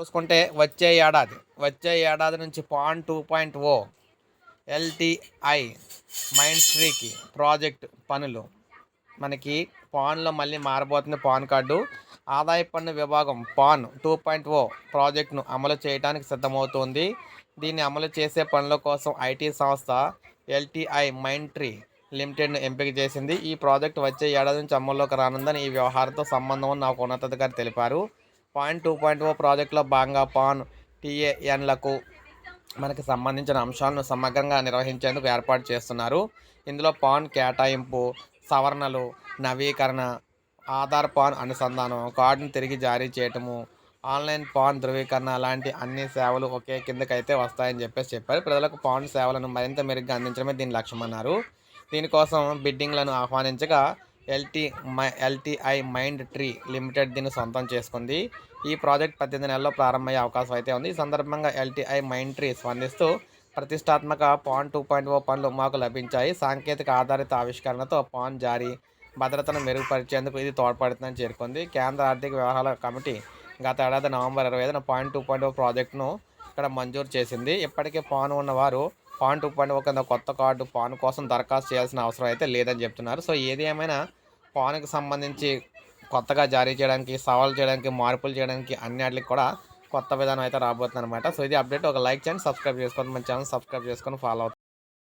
చూసుకుంటే వచ్చే ఏడాది వచ్చే ఏడాది నుంచి PAN two point O LTI mind ట్రీకి ప్రాజెక్ట్ పనులు. మనకి పాన్లో మళ్ళీ మారబోతుంది పాన్ కార్డు. ఆదాయ పన్ను విభాగం పాన్ టూ పాయింట్ ఓ ప్రాజెక్టును అమలు చేయడానికి సిద్ధమవుతోంది. దీన్ని అమలు చేసే పనుల కోసం ఐటీ సంస్థ ఎల్టీఐ మైండ్ ట్రీ లిమిటెడ్ను ఎంపిక చేసింది. ఈ ప్రాజెక్టు వచ్చే ఏడాది నుంచి అమల్లోకి రానుందని ఈ వ్యవహారంతో సంబంధం ఉన్న ఒక ఉన్నతాధికారి తెలిపారు. పాయింట్ టూ పాయింట్ ఓ ప్రాజెక్టులో భాగంగా పాన్ టీఏఎన్లకు మనకి సంబంధించిన అంశాలను సమగ్రంగా నిర్వహించేందుకు ఏర్పాటు చేస్తున్నారు. ఇందులో పాన్ కేటాయింపు సవరణలు నవీకరణ ఆధార్ పాన్ అనుసంధానం కార్డును తిరిగి జారీ చేయటము ఆన్లైన్ పాన్ ధృవీకరణ లాంటి అన్ని సేవలు ఒకే కిందకైతే వస్తాయని చెప్పేసి చెప్పారు. ప్రజలకు పాన్ సేవలను మరింత మెరుగ్గా అందించడమే దీని లక్ష్యం అన్నారు దీనికోసం బిడ్డింగ్లను ఆహ్వానించగా LT my LTI Mindtree limited దీన్ని సొంతం చేసుకుంది. ఈ ప్రాజెక్ట్ పద్దెనిమిది నెలల్లో ప్రారంభమయ్యే అవకాశం అయితే ఉంది. ఈ సందర్భంగా ఎల్టీఐ మైండ్ ట్రీ స్పందిస్తూ ప్రతిష్టాత్మక పాన్ టూ పాయింట్ ఓ పనులు మాకు లభించాయి. సాంకేతిక ఆధారిత ఆవిష్కరణతో పాన్ జారీ భద్రతను మెరుగుపరిచేందుకు ఇది తోడ్పడుతుందని చేరుకుంది. కేంద్ర ఆర్థిక వ్యవహారాల కమిటీ గత ఏడాది నవంబర్ ఇరవై ఐదున పాయింట్ టూ పాయింట్ ఓ ప్రాజెక్టును ఇక్కడ మంజూరు చేసింది. ఇప్పటికే పాన్ ఉన్నవారు పాన్ టూ పాయింట్ ఓ కింద కొత్త కార్డు పాన్ కోసం దరఖాస్తు చేయాల్సిన అవసరం అయితే లేదని చెప్తున్నారు. సో ఏది ఏమైనా పవన్కి సంబంధించి కొత్తగా జారీ చేయడానికి సవాల్ చేయడానికి మార్పులు చేయడానికి అన్నిటికి కూడా కొత్త విధానం అయితే రాబోతుంది అనమాట సో ఇది అప్డేట్. ఒక లైక్ చేయండి సబ్స్క్రైబ్ చేసుకోండి. మన ఛానల్ సబ్స్క్రైబ్ చేసుకొని ఫాలో అవుతుంది